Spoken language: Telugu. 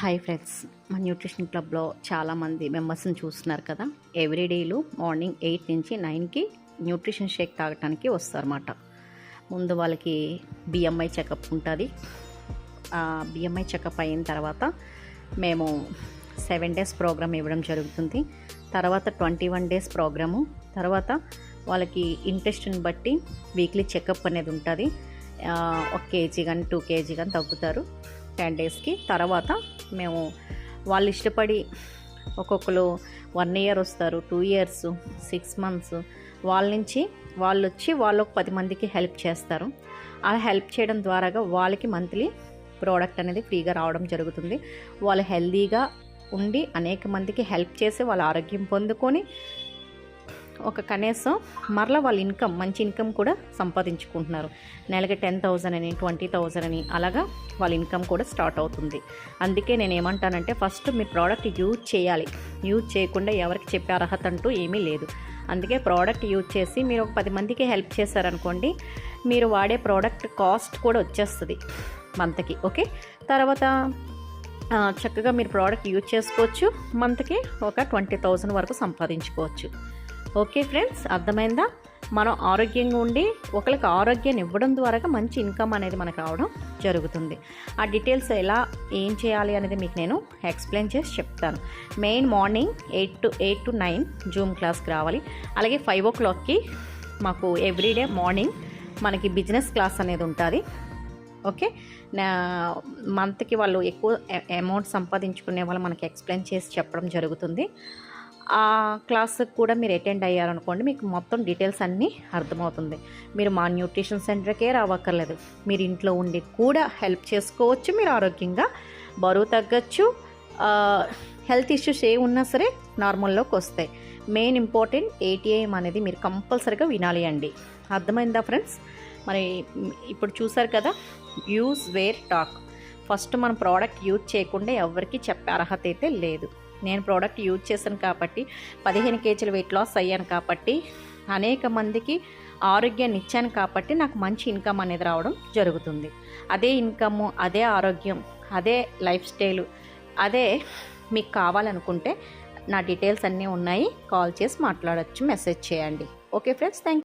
Hi friends. మా న్యూట్రిషన్ క్లబ్లో చాలామంది మెంబర్స్ని చూస్తున్నారు కదా. ఎవ్రీడేలు మార్నింగ్ ఎయిట్ నుంచి నైన్కి న్యూట్రిషన్ షేక్ తాగటానికి వస్తారన్నమాట. ముందు వాళ్ళకి బిఎంఐ చెకప్ ఉంటుంది. బిఎంఐ చెకప్ అయిన తర్వాత మేము సెవెన్ డేస్ ప్రోగ్రామ్ ఇవ్వడం జరుగుతుంది. తర్వాత ట్వంటీ వన్ డేస్ ప్రోగ్రాము. తర్వాత వాళ్ళకి ఇంట్రెస్ట్ని బట్టి వీక్లీ చెకప్ అనేది ఉంటుంది. ఒక కేజీ కానీ టూ కేజీ కానీ తగ్గుతారు. టెన్ డేస్కి తర్వాత మేము వాళ్ళు ఇష్టపడి ఒక్కొక్కరు వన్ ఇయర్ వస్తారు టూ ఇయర్స్ సిక్స్ మంత్స్ వాళ్ళ నుంచి వాళ్ళు వచ్చి వాళ్ళు ఒక పది మందికి హెల్ప్ చేస్తారు. అలా హెల్ప్ చేయడం ద్వారాగా వాళ్ళకి మంత్లీ ప్రోడక్ట్ అనేది ఫ్రీగా రావడం జరుగుతుంది. వాళ్ళు హెల్దీగా ఉండి అనేక మందికి హెల్ప్ చేసి వాళ్ళ ఆరోగ్యం పొందుకొని ఒక కనీసం మరలా వాళ్ళ ఇన్కమ్ మంచి ఇన్కమ్ కూడా సంపాదించుకుంటున్నారు. నెలకి టెన్ థౌజండ్ అని ట్వంటీ థౌజండ్ అని అలాగా వాళ్ళ ఇన్కమ్ కూడా స్టార్ట్ అవుతుంది. అందుకే నేను ఏమంటానంటే ఫస్ట్ మీ ప్రోడక్ట్ యూజ్ చేయాలి. యూజ్ చేయకుండా ఎవరికి చెప్పే అర్హత అంటూ ఏమీ లేదు. అందుకే ప్రోడక్ట్ యూజ్ చేసి మీరు ఒక పది మందికి హెల్ప్ చేశారనుకోండి మీరు వాడే ప్రోడక్ట్ కాస్ట్ కూడా వచ్చేస్తుంది మంత్కి ఓకే? తర్వాత చక్కగా మీరు ప్రోడక్ట్ యూజ్ చేసుకోవచ్చు. మంత్కి ఒక ట్వంటీ థౌజండ్ వరకు సంపాదించుకోవచ్చు. ఓకే ఫ్రెండ్స్ అర్థమైందా? మనం ఆరోగ్యంగా ఉండి ఒకరికి ఆరోగ్యాన్ని ఇవ్వడం ద్వారా మంచి ఇన్కమ్ అనేది మనకు రావడం జరుగుతుంది. ఆ డీటెయిల్స్ ఎలా ఏం చేయాలి అనేది మీకు నేను ఎక్స్ప్లెయిన్ చేసి చెప్తాను. Main morning eight to eight to nine zoom క్లాస్కి రావాలి. అలాగే ఫైవ్ ఓ క్లాక్కి మాకు ఎవ్రీడే మార్నింగ్ మనకి బిజినెస్ క్లాస్ అనేది ఉంటుంది. ఓకే? నా మంత్కి వాళ్ళు ఎక్కువ అమౌంట్ సంపాదించుకునే వాళ్ళు మనకి ఎక్స్ప్లెయిన్ చేసి చెప్పడం జరుగుతుంది. ఆ క్లాస్కి కూడా మీరు అటెండ్ అయ్యారనుకోండి మీకు మొత్తం డీటెయిల్స్ అన్నీ అర్థమవుతుంది. మీరు మా న్యూట్రిషన్ సెంటర్కే రావక్కర్లేదు. మీరు ఇంట్లో ఉండి కూడా హెల్ప్ చేసుకోవచ్చు మీరు ఆరోగ్యంగా బరువు తగ్గచ్చు. హెల్త్ ఇష్యూస్ ఏ ఉన్నా సరే నార్మల్లోకి వస్తాయి. మెయిన్ ఇంపార్టెంట్ ఏటీఎం అనేది మీరు కంపల్సరీగా వినాలి అండి. అర్థమైందా ఫ్రెండ్స్? మరి ఇప్పుడు చూసారు కదా యూజ్ వేర్ టాక్. ఫస్ట్ మనం ప్రోడక్ట్ యూజ్ చేయకుండా ఎవరికి చెప్పే అర్హత అయితే లేదు. నేను ప్రోడక్ట్ యూజ్ చేశాను కాబట్టి పదిహేను కేజీలు వెయిట్ లాస్ అయ్యాను కాబట్టి అనేక మందికి ఆరోగ్యాన్ని ఇచ్చాను కాబట్టి నాకు మంచి ఇన్కమ్ అనేది రావడం జరుగుతుంది. అదే ఇన్కమ్ అదే ఆరోగ్యం అదే లైఫ్ స్టైల్ అదే మీకు కావాలనుకుంటే నా డీటెయిల్స్ అన్నీ ఉన్నాయి. కాల్ చేసి మాట్లాడచ్చు మెసేజ్ చేయండి. Okay friends thank